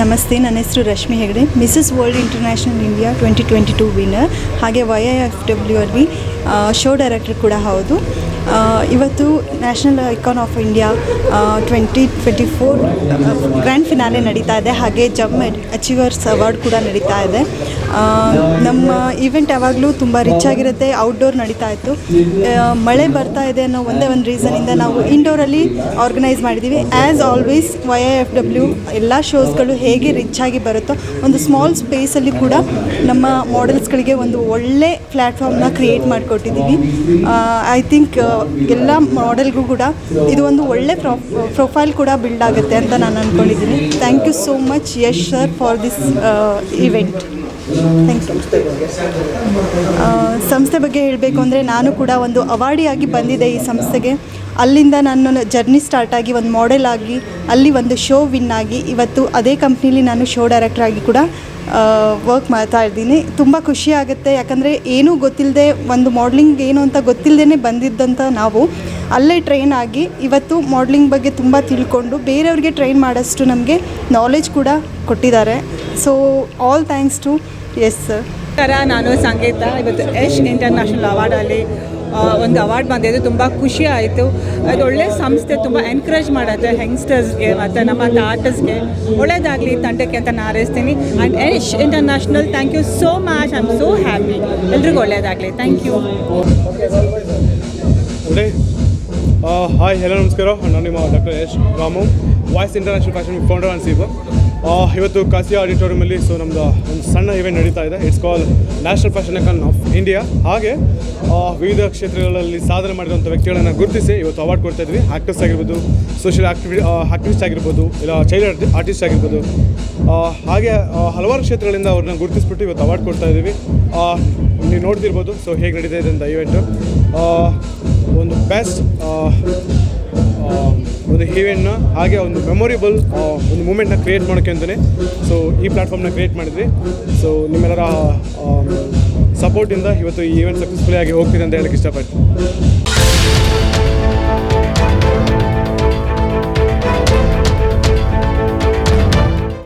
ನಮಸ್ತೆ, ನನ್ನ ಹೆಸರು Rashmi Hegde. Mrs world international India twenty twenty two winner ಹಾಗೆ ವೈ ಐ ಎಫ್ ಡಬ್ಲ್ಯೂ ಅಲ್ಲಿ ಶೋ ಡೈರೆಕ್ಟರ್ ಕೂಡ ಹೌದು. ಇವತ್ತು national icon of India twenty twenty four grand finale ನಡೀತಾ ಇದೆ. ಹಾಗೆ ಜಮ್ ಅಚೀವರ್ಸ್ ಅವಾರ್ಡ್ ಕೂಡ ನಡೀತಾ ಇದೆ. ನಮ್ಮ ಈವೆಂಟ್ ಯಾವಾಗಲೂ ತುಂಬ ರಿಚ್ ಆಗಿರುತ್ತೆ ಔಟ್ಡೋರ್ ನಡೀತಾ ಇತ್ತು. ಮಳೆ ಬರ್ತಾ ಇದೆ ಅನ್ನೋ ಒಂದೇ ಒಂದು ರೀಸನಿಂದ ನಾವು ಇಂಡೋರಲ್ಲಿ ಆರ್ಗನೈಸ್ ಮಾಡಿದ್ದೀವಿ as always Y I F W ಎಲ್ಲ ಶೋಸ್ಗಳು ಹೇಗೆ ರಿಚ್ ಆಗಿ ಬರುತ್ತೋ, ಒಂದು ಸ್ಮಾಲ್ ಸ್ಪೇಸಲ್ಲಿ ಕೂಡ ನಮ್ಮ ಮಾಡೆಲ್ಸ್ಗಳಿಗೆ ಒಂದು ಒಳ್ಳೆ ಪ್ಲ್ಯಾಟ್ಫಾರ್ಮ್ನ ಕ್ರಿಯೇಟ್ ಮಾಡಿಕೊಟ್ಟಿದ್ದೀವಿ ಐ ಥಿಂಕ್ ಎಲ್ಲ ಮಾಡೆಲ್ಗೂ ಕೂಡ ಇದು ಒಂದು ಒಳ್ಳೆ ಪ್ರೊ ಪ್ರೊಫೈಲ್ ಕೂಡ ಬಿಲ್ಡ್ ಆಗುತ್ತೆ ಅಂತ ನಾನು ಅಂದ್ಕೊಂಡಿದ್ದೀನಿ thank you so much Yash sir for this you ಸಂಸ್ಥೆ ಬಗ್ಗೆ ಹೇಳಬೇಕು ಅಂದರೆ ನಾನು ಕೂಡ ಒಂದು ಅವಾರ್ಡಿಯಾಗಿ ಬಂದಿದೆ ಈ ಸಂಸ್ಥೆಗೆ. ಅಲ್ಲಿಂದ ನನ್ನ ಜರ್ನಿ ಸ್ಟಾರ್ಟ್ ಆಗಿ ಒಂದು ಮಾಡೆಲ್ ಆಗಿ, ಅಲ್ಲಿ ಒಂದು ಶೋ ವಿನ್ ಆಗಿ, ಇವತ್ತು ಅದೇ ಕಂಪ್ನೀಲಿ ನಾನು ಶೋ ಡೈರೆಕ್ಟರ್ ಆಗಿ ಕೂಡ ವರ್ಕ್ ಮಾಡ್ತಾ ಇದ್ದೀನಿ. ತುಂಬ ಖುಷಿ ಆಗುತ್ತೆ. ಯಾಕಂದರೆ ಏನೂ ಗೊತ್ತಿಲ್ಲದೆ ಒಂದು ಮಾಡ್ಲಿಂಗ್ ಏನು ಅಂತ ಗೊತ್ತಿಲ್ಲದೇ ಬಂದಿದ್ದಂಥ ನಾವು. ಅಲ್ಲೇ ಟ್ರೈನ್ ಆಗಿ ಇವತ್ತು ಮಾಡ್ಲಿಂಗ್ ಬಗ್ಗೆ ತುಂಬ ತಿಳ್ಕೊಂಡು ಬೇರೆಯವ್ರಿಗೆ ಟ್ರೈನ್ ಮಾಡೋಷ್ಟು ನಮಗೆ ನಾಲೆಜ್ ಕೂಡ ಕೊಟ್ಟಿದ್ದಾರೆ. So all thanks to S sir ನಾನು ಸಂಗೀತ. ಇವತ್ತು ಯಶ್ ಇಂಟರ್ನ್ಯಾಷನಲ್ ಅವಾರ್ಡಲ್ಲಿ ಒಂದು ಅವಾರ್ಡ್ ಬಂದಿದ್ದು ತುಂಬ ಖುಷಿ ಆಯಿತು. ಅದು ಒಳ್ಳೆ ಸಂಸ್ಥೆ ತುಂಬ ಎನ್ಕರೇಜ್ ಮಾಡುತ್ತೆ ಯಂಗ್ಸ್ಟರ್ಸ್ಗೆ ಮತ್ತು ನಮ್ಮ ಆರ್ಟಿಸ್ಟ್ಗೆ ಒಳ್ಳೇದಾಗಲಿ ತಂಡಕ್ಕೆ ಅಂತ ನಾನು ಹಾರೈಸ್ತೀನಿ. And Yash international thank you so much I am so happy ಎಲ್ರಿಗೂ ಒಳ್ಳೆಯದಾಗಲಿ ಥ್ಯಾಂಕ್ ಯು ಹಾಯ್ ಹೆಲೋ ನಮಸ್ಕಾರ. ನಾನು ನಿಮ್ಮ doctor Yash Ramu. Voice international fashion founder and ಇವತ್ತು ಕಾಸಿಯಾ ಆಡಿಟೋರಿಯಮಲ್ಲಿ ಸೊ ನಮ್ಮದು ಒಂದು ಸಣ್ಣ ಇವೆಂಟ್ ನಡೀತಾ ಇದೆ. It's call national fashion icon of India ಹಾಗೆ ಆ, ವಿವಿಧ ಕ್ಷೇತ್ರಗಳಲ್ಲಿ ಸಾಧನೆ ಮಾಡಿದಂಥ ವ್ಯಕ್ತಿಗಳನ್ನು ಗುರುತಿಸಿ ಇವತ್ತು ಅವಾರ್ಡ್ ಕೊಡ್ತಾ ಇದ್ವಿ. ಆ್ಯಕ್ಟರ್ಸ್ ಆಗಿರ್ಬೋದು ಸೋಷಿಯಲ್ ಆಕ್ಟಿವಿಟಿ ಆಕ್ಟಿವಿಸ್ಟ್ ಆಗಿರ್ಬೋದು ಇಲ್ಲ ಚೈಲ್ಡ್ ಆರ್ಟಿಸ್ಟ್ ಆಗಿರ್ಬೋದು. ಆ, ಹಾಗೆ ಹಲವಾರು ಕ್ಷೇತ್ರಗಳಿಂದ ಅವ್ರನ್ನ ಗುರುತಿಸ್ಬಿಟ್ಟು ಇವತ್ತು ಅವಾರ್ಡ್ ಕೊಡ್ತಾ ಇದ್ದೀವಿ. ನೀವು ನೋಡ್ತಿರ್ಬೋದು ಸೊ ಹೇಗೆ ನಡೀತಾ ಇದೆ ಅಂತ ಇವೆಂಟು ಒಂದು ಬೆಸ್ಟ್ ಒಂದು ಈವೆಂಟ್ನ ಹಾಗೆ ಒಂದು ಮೆಮೊರಿಬಲ್ ಒಂದು ಮೂಮೆಂಟ್ನ ಕ್ರಿಯೇಟ್ ಮಾಡೋಕ್ಕೆ ಅಂತಲೇ ಸೊ ಈ ಪ್ಲಾಟ್ಫಾರ್ಮ್ನ ಕ್ರಿಯೇಟ್ ಮಾಡಿದ್ವಿ. ಸೊ ನಿಮ್ಮೆಲ್ಲರ ಸಪೋರ್ಟಿಂದ ಇವತ್ತು ಈ ಈವೆಂಟ್ ಸಕ್ಸಸ್ಫುಲಿ ಆಗಿ ಹೋಗ್ತಿದೆ ಅಂತ ಹೇಳಕ್ಕೆ ಇಷ್ಟಪಡ್ತೀನಿ.